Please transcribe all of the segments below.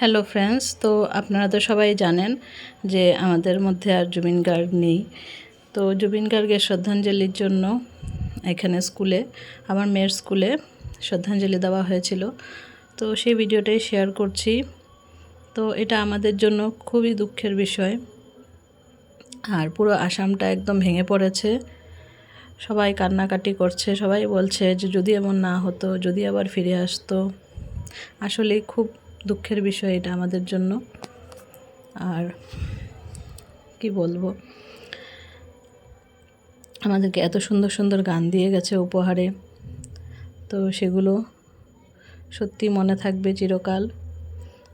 Hello friends তো আপনারা তো সবাই জানেন যে আমাদের মধ্যে আর জুবিন গার্গ নেই। তো জুবিন গার্গের শ্রদ্ধাঞ্জলির জন্য এখানে স্কুলে, আমার মেয়ের স্কুলে শ্রদ্ধাঞ্জলি দেওয়া হয়েছিল। তো সেই ভিডিওটাই শেয়ার করছি। তো এটা আমাদের জন্য খুবই দুঃখের বিষয়। আর পুরো আসামটা একদম ভেঙে পড়েছে। সবাই কান্নাকাটি করছে, সবাই বলছে যে যদি এমন না হতো, যদি আবার ফিরে আসতো। আসলেই খুব দুঃখের বিষয় এটা আমাদের জন্য। আর কি বলব? আমাদেরকে এত সুন্দর সুন্দর গান দিয়ে গেছে উপহারে। তো সেগুলো সত্যি মনে থাকবে চিরকাল।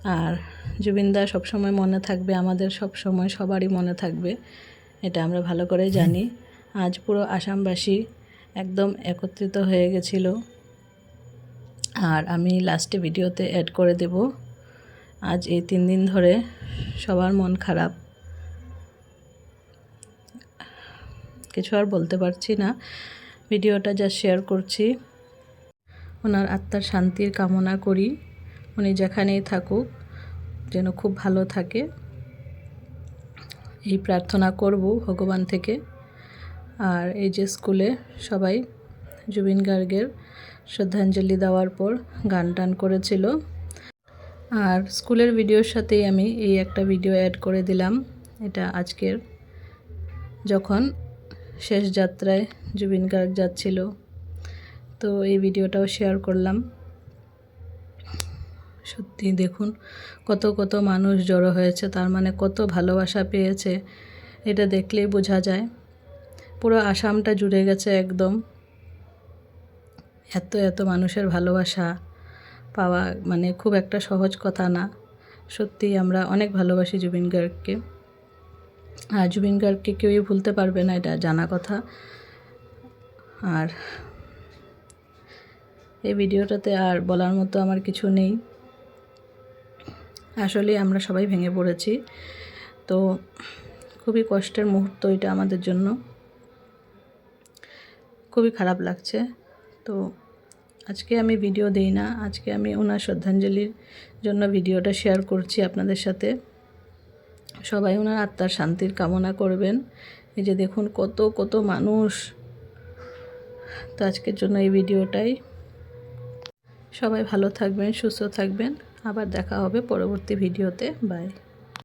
আর জুবিনদা সবসময় মনে থাকবে, আমাদের সব সময় সবারই মনে থাকবে। এটা আমরা ভালো করে জানি। আজ পুরো আসামবাসী একদম একত্রিত হয়ে গেছিল। আর আমি লাস্টে ভিডিওতে অ্যাড করে দেব। আজ এই তিন দিন ধরে সবার মন খারাপ। কিছু আর বলতে পারছি না। ভিডিওটা যা শেয়ার করছি। ওনার আত্মার শান্তির কামনা করি। উনি যেখানেই থাকুক, যেন খুব ভালো থাকে। এই প্রার্থনা করব ভগবান থেকে। আর এই যে স্কুলে সবাই, জুবিন গার্গের শ্রদ্ধাঞ্জলি দেওয়ার পর গান টান করেছিল। আর স্কুলের ভিডিওর সাথেই আমি এই একটা ভিডিও অ্যাড করে দিলাম। এটা আজকের। যখন শেষ যাত্রায় জুবিন গার্গ যাচ্ছিল, তো এই ভিডিওটাও শেয়ার করলাম। সত্যি দেখুন, কত কত মানুষ জড়ো হয়েছে, তার মানে কত ভালোবাসা পেয়েছে, এটা দেখলেই বোঝা যায়। পুরো আসামটা জুড়ে গেছে একদম। এত এত মানুষের ভালোবাসা পাওয়া মানে খুব একটা সহজ কথা না। সত্যি আমরা অনেক ভালোবাসি জুবিন গার্গকে। আর জুবিন গার্গকে কেউই ভুলতে পারবে না, এটা জানা কথা। আর এই ভিডিওটাতে আর বলার মতো আমার কিছু নেই। আসলে আমরা সবাই ভেঙে পড়েছি। তো খুবই কষ্টের মুহূর্ত এটা আমাদের জন্য। খুবই খারাপ লাগছে। তো আজকে আমি ভিডিও দেই না। আজকে আমি ওনার শ্রদ্ধাঞ্জলির জন্য ভিডিওটা শেয়ার করছি আপনাদের সাথে। সবাই ওনার আত্মার শান্তির কামনা করবেন। এই যে দেখুন, কত কত মানুষ। তো আজকের জন্য এই ভিডিওটাই সবাই ভালো থাকবেন, সুস্থ থাকবেন। আবার দেখা হবে পরবর্তী ভিডিওতে বাই